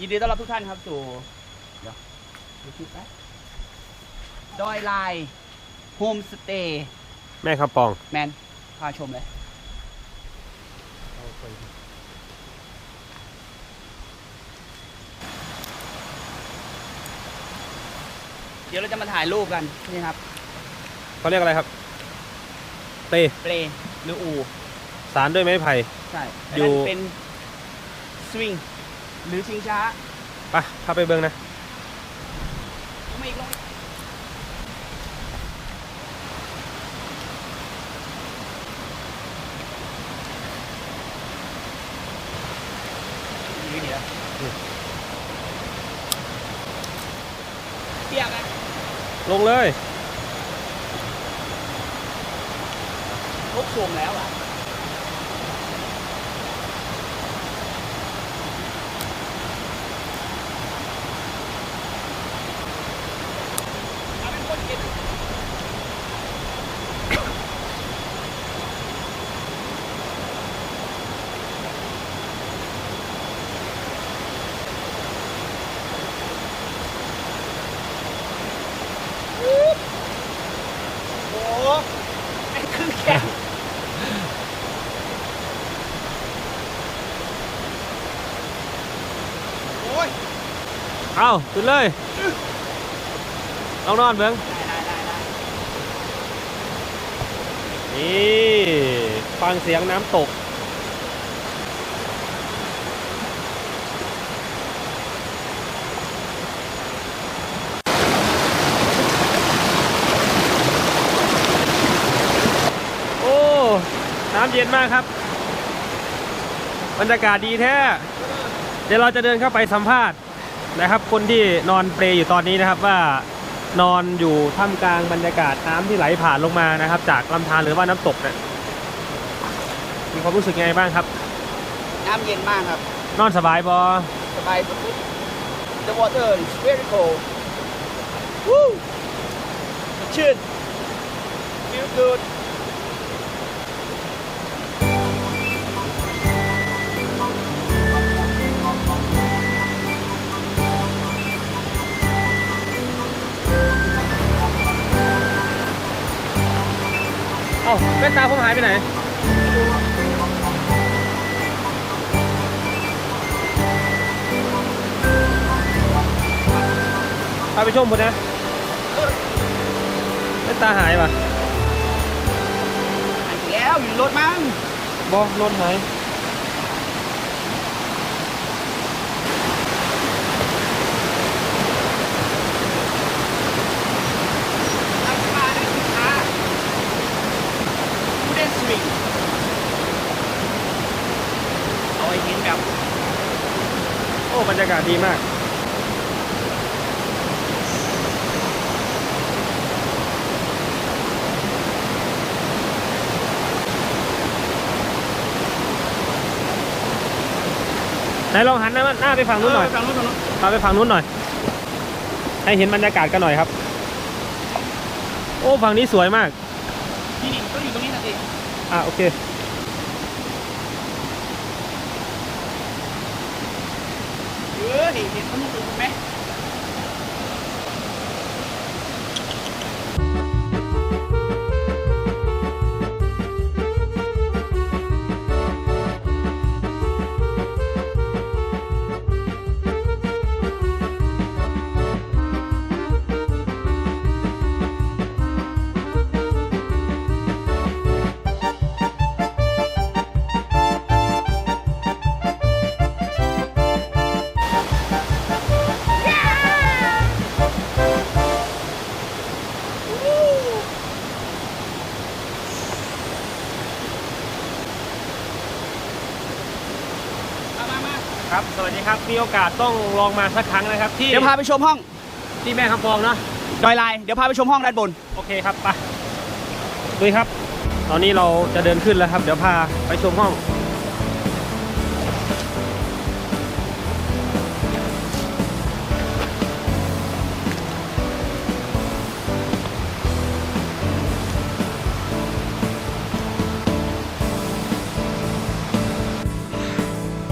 ยินดีต้อนรับทุกท่านครับสู่เดี๋ยวดูคลิปนะดอยลายโฮมสเตย์แม่ครับปอง แมนพาชมเลย เดี๋ยวเราจะมาถ่ายรูปกัน นี่ครับเขาเรียกอะไรครับ เตเปลหรืออู สารด้วยไม้ไผ่ ใช่อยู่อันนั้นเป็นสวิง หรือชิงช้าไปะพาไปเบิ้งนะลงมาอีกลงมาอีกนี่เดี๋ยวเปียกอะลงเลยลุกโชมแล้วอะเอาเป็นคนกิน โอ้โห ไอ้ครึ่งแขนโอ้ยเอาขึ้นเลยลองนอนเบิ้งได้ได้ได้ได้นี่ ฟังเสียงน้ำตก โอ้ น้ำเย็นมากครับ บรรยากาศดีแท้ เดี๋ยวเราจะเดินเข้าไปสัมภาษณ์นะครับ คนที่นอนเปลอยู่ตอนนี้นะครับว่านอนอยู่ท่ามกลางบรรยากาศน้ำที่ไหลผ่านลงมานะครับ จากลำธารหรือว่าน้ำตกเนี่ยมีความรู้สึกยังไงบ้างครับ น้ำเย็นมากครับ นอนสบายบอสบายสุดๆ The water is very cold Woo สดชื่น feel good อ้าแว่นตาผมหายไปไหนพาไปชมหมดนะแว่นตาหายป่ะหายไปแล้วอยู่ในรถมั้ง บอรถหาย ราคาได้สินค้าผู้เล่นสวิงเอาไว้เห็นแบบ โอ้บรรยากาศดีมากไหนลองหันหน้าหน้าไปฝั่งนู้นหน่อยฝั่งนู้นฝั่งนู้นพาไปฝั่งนู้นหน่อย ให้เห็นบรรยากาศกันหน่อยครับ โอ้ฝั่งนี้สวยมาก นี่นี่ต้องอยู่ตรงนี้นะสิอะโอเค เออเห็นเห็นเขาต้องดูไหม มีโอกาสต้องลองมาสักครั้งนะครับ ที่เดี๋ยวพาไปชมห้องที่แม่คำฟองเนาะดอยลายเดี๋ยวพาไปชมห้องด้านบน โอเคครับไปดุยครับ ตอนนี้เราจะเดินขึ้นแล้วครับ เดี๋ยวพาไปชมห้อง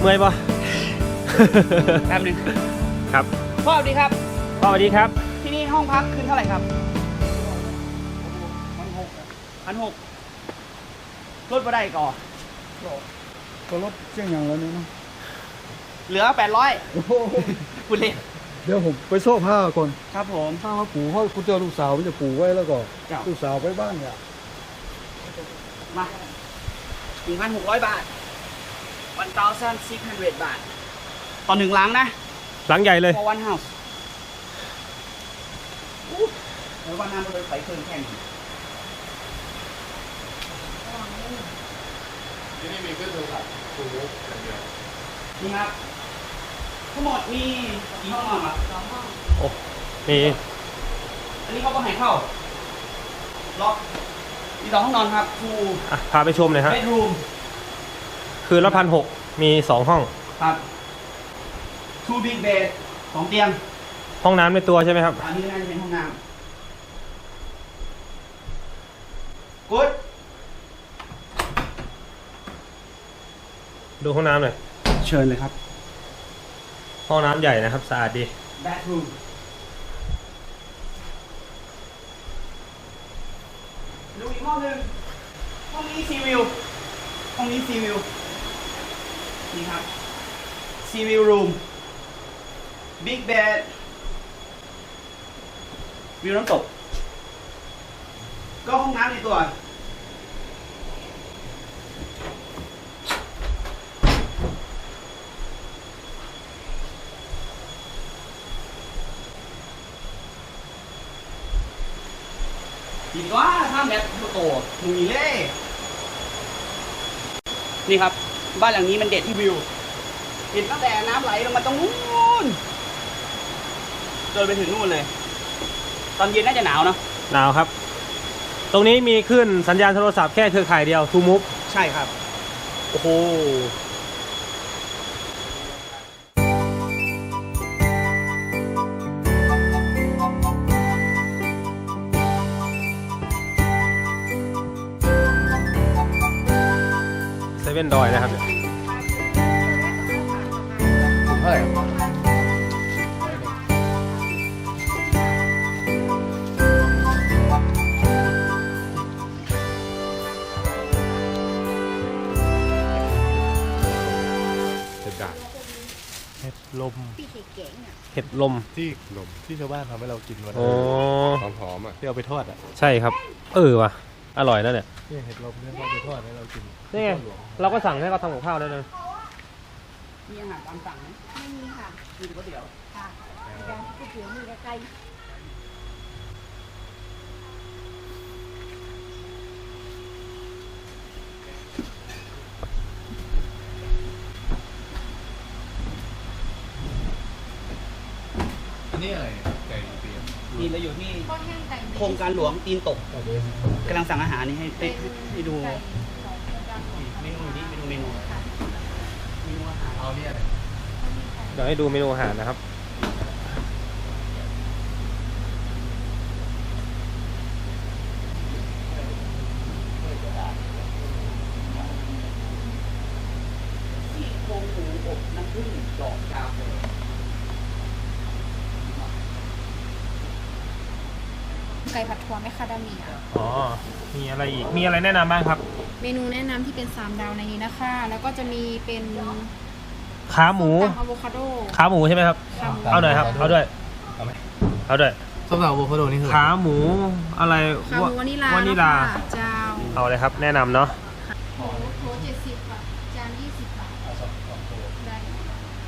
เมื่อยปะ แป๊บหนึงครับพ่อสวัสดีครับสวัสดีครับที่นี่ห้องพักคืนเท่าไหร่ครับพันหกลดมาได้ก่อนก็รถเชียงอย่างแล้วนี่เนาะเหลือแปดร้อยโอ้โหคุณเล่นเดี๋ยวผมไปโซ่ผ้าก่อนครับผม ผ้ามาปูเพราะคุณเจอลูกสาวมันจะปูไว้แล้วก็เจ้าลูกสาวไปบ้านเนี่ยมาหนึ่งพันหกร้อยบาท one thousand six hundred บาท ต่อหนึ่งหลังนะหลังใหญ่เลย for one house อู้แล้ววันนั้นเราไปใส่เครื่องแข่งที่นี่มีเครื่องโทรศัพท์คูลอย่างเดียวนี่ครับทั้งหมดมีกี่ห้องนอนครับสองห้องโอ้มีอันนี้เขาก็ให้เข้า ล็อกมีสองห้องนอนครับ two อะพาไปชมหน่อยฮะ bedroom คืนละพันหกมีสองห้อง ครับ two big bed สองเตียงห้องน้ำในตัวใช่ไหมครับ อันนี้น่าจะเป็นห้องน้ำ good ดูห้องน้ำหน่อยเชิญเลยครับ ห้องน้ำใหญ่นะครับสะอาดดี bathroom ดูอีกห้องหนึ่งห้องนี้ซีวิวห้องนี้ซีวิวนี่ครับซีวิวรูม บิ๊กแบดวิวน้ำตก ก็ห้องน้ำในตัวดีกว่าถ้าแบบโตมึงมีเล่นี่ครับ บ้านหลังนี้มันเด็ดที่วิว เห็นตั้งแต่น้ำไหลลงมาตรงนู้น จนไปถึงนู่นเลย ตอนเย็นน่าจะหนาวเนอะหนาวครับ ตรงนี้มีขึ้นสัญญาณโทรศัพท์แค่เครือข่ายเดียวทูมุกใช่ครับ โอ้โหเซเว่นดอยนะครับ ลมพี่สีเก๋งอะเห็ดลมที่ขนมที่ชาวบ้านทำให้เรากินวันอ๋อนั้นหอมๆอะที่เอาไปทอดอะใช่ครับ เออว่ะอร่อยนะเนี่ยเนี่ยเห็ดลมเนี่ยเอาไปทอดให้เรากินนี่ไงเราก็สั่งให้เขาทำกับข้าวได้เลยมีอาหารตามสั่งไหมไม่มีค่ะมีก๋วยเตี๋ยวค่ะแต่ก๋วยเตี๋ยวมีแต่ไก่ อันนี้อะไรไก่เตียมนี่เราอยู่ที่ก็แห้งไก่โครงการหลวงตีนตกกำลังสั่งอาหารนี่ให้ให้ให้ดูไก่สองจานเมนูนี้เมนูเมนูเมนูอาหารเอาเนี่ยเดี๋ยวให้ดูเมนูอาหารนะครับ ที่โครงหมูอบน้ำผึ้งดอกกาแฟ ไก่ผัดถั่วแมคคาเดเมีย อ๋อ มีอะไรอีก มีอะไรแนะนำบ้างครับ เมนูแนะนำที่เป็นสามดาวในนี้นะคะ แล้วก็จะมีเป็นขาหมู ตำอะโวคาโด ขาหมูใช่ไหมครับ ขาหมู เอาหน่อยครับ เอาด้วย เอาไหม เอาด้วย ส้มตำอะโวคาโดนี่คือขาหมูอะไรขาหมูวานิลาวานิลาค่ะเจ้าเอาเลยครับ แนะนำเนาะ โถเจ็ดสิบบาทจานยี่สิบบาทได้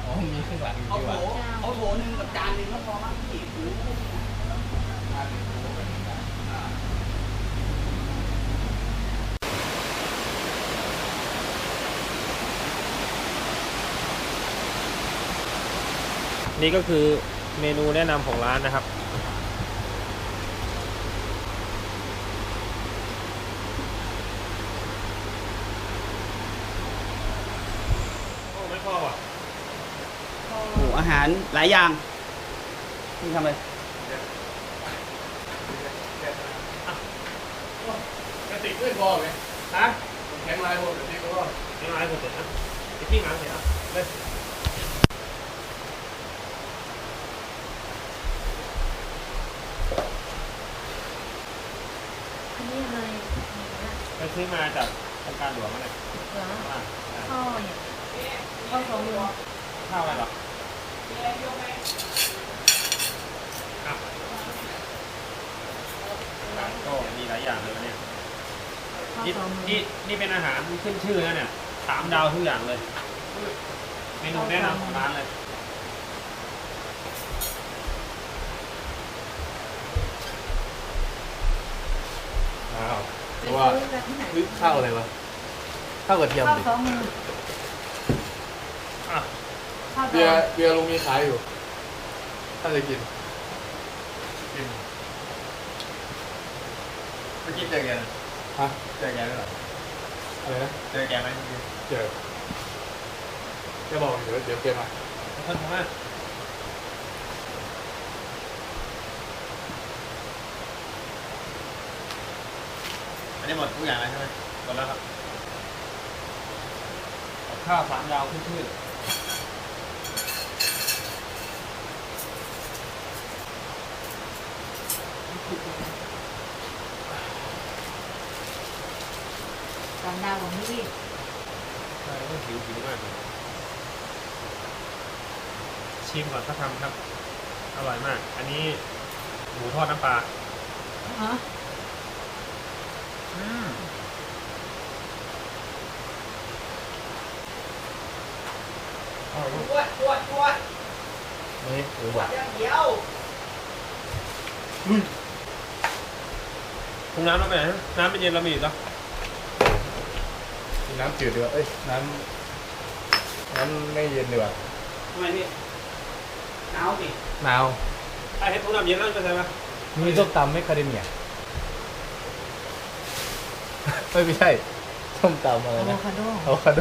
อ๋อมีเครื่องหลังเอาดีกโถว่าเอาโถหนึ่งกับจานหนึ่งก็พอมั้งพี่ นี่ก็คือเมนูแนะนำของร้านนะครับ โอ้ไม่พอว่ะโอ้โหอาหารหลายอย่างนี่ทำเลยกระติกไม่พอไหมฮะแข็งลายหมดกระติกก็พอไม่ร้ายหมดเลยนะไปที่งานเสร็จแล้วเลย อันนี้อะไรเลยไปซื้อมาจากโครงการหลวงมาเลยเหรออ่าข้าวเนี่ยข้าวสองหลวงข้าวอะไรหรออะร้านก็มีหลายอย่างเลยนะเนี่ยนี่นี่นี่เป็นอาหารขึ้นชื่อแล้วเนี่ยสามดาวทุกอย่างเลย เมนูแนะนำของร้านเลย ว่าซื้อกันที่ไหนเฮ้ยข้าวอะไรวะข้าวกระเทียมข้าวดิสองมืออะข้าวสเบียอร์งเบียร์ลุงมีขายอยู่ ถ้าจะกินกินเมื่อกี้เจอแกฮะเจอแกด้วยเหรออะไรนะเจอแกไหมเจอแกบอกเดี๋ยวเดี๋ยวแกมาเพิ่นทำไม นนี้หมดทุกอย่างแล้วใช่ไหมหมดแล้วครับข้าวสามดาวขึ้นชื่อสามดาวของนี่ใช่ต้องหิวหิวมากเลยชิมก่อนถ้าทำครับ อร่อยมาก อันนี้หมูทอดน้ำปลา ฮะ อืมอร่อยมากตรวจตรวจตรวจนี่หรือว่าอย่างเดียวถุงน้ำเราไปไหนน้ำเป็นเย็นเรามีอยู่แล้วน้ำจืดดีกว่าเอ้ย น้ำน้ำไม่เย็นดีกว่าทำไมพี่หนาวสิหนาวไอ้เห็ดถุงน้ำเย็นแล้วจะใช่ไหมมีส้มตำไม่คาเดเมีย เฮ้ยไม่ใช่ส้มตำอะไรอะโวนะคาโดอะโวคาโด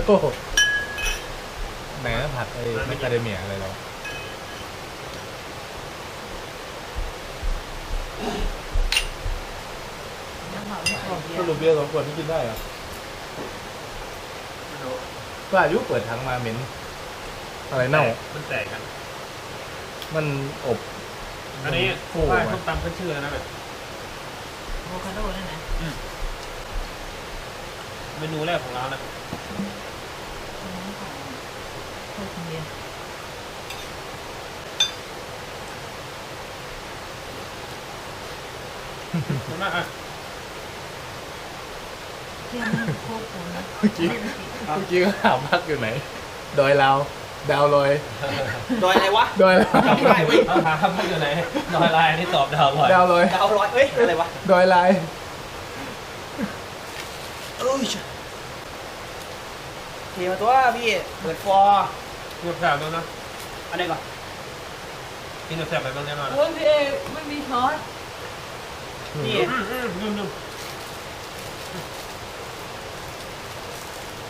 ไหนนะผัดไอ้ไม่คาเดเมียอะไรเราน้ำเผาไม่ออกเยสอะรุปเบียร์สองขวดที่กินได้เหรอไม่รู้ก็อายุเปิดทั้งมาเหม็น อะไรเน่า มันแตกกัน มันอบ อันนี้ฟูป้ายมาส้มตำขึ้นชื่อแล้วนะแบบอะโวคาโดนั่นนะ เมนูแรกของร้านนะน้ำเผาโคตรเย็นขอบคุณมากอะเที่ยงนั่งโคตรปูนะเมื่อกี้เมื่อกี้ก็ถามพักอยู่ไหน ดอยลาวดาวลอยโดยอะไรวะดอยลาวจำไม่ได้เว้ยเอาหาครับอยู่ไหนนอยลายนี่ตอบดาวบ่อยดาวลอยดาวร้อยเอ้ยอะไรวะดอยลายเอ้ย ทียวตัวพี่เปิดฟอร์เงียบแสบแล้วนะอันไหนก่อนกินเงียบแสบไปบ้างแน่นอนโอ้ยพี่เอไม่มีช้อนนี่อืมอืมลืมลืม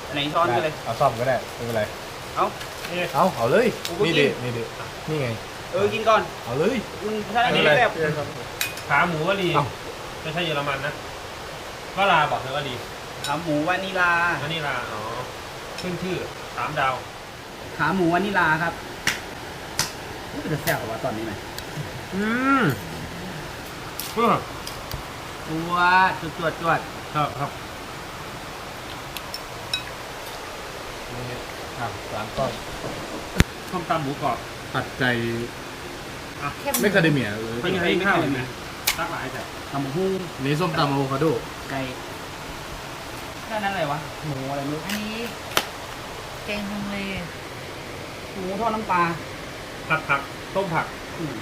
อันไหนช้อนกันเลยเอาซ่อมก็ได้ไม่เป็นไรเอานี่เอาเอาเลยกูก็นี่กิดินนี่ดินี่ไงเออกินก่อนเอาเลยมึงถ้าอันนี้ไม่แบเป็นบไรขาหมูวะลีเอ้าไม่ใช่เยอรมันนะวลาบอกเลยว่าดีขาหมูวานิลาอันนี้ลาอ๋อ ขึ้นชื่อสามดาว ขาหมูวานิลาครับอุ๊ยจะแซ่บกว่าตอนนี้ไหมอืมเพื่อตัวจวดจวดจวดครับครับนี่อะสามก้อนส้มตำหมูกรอบผัดใจเข้มไม่คาเดเมียเลยเป็นยังไงข้าวเนี่ยตักหลายแต่ทำหุ้งนี่ส้มตำอะโวคาโดไก่ด้านนั้นอะไรวะ หมูอะไรไม่รู้อันนี้ แกงฮังเลหมูทอดน้ำปลาผัดผักต้มผักอืม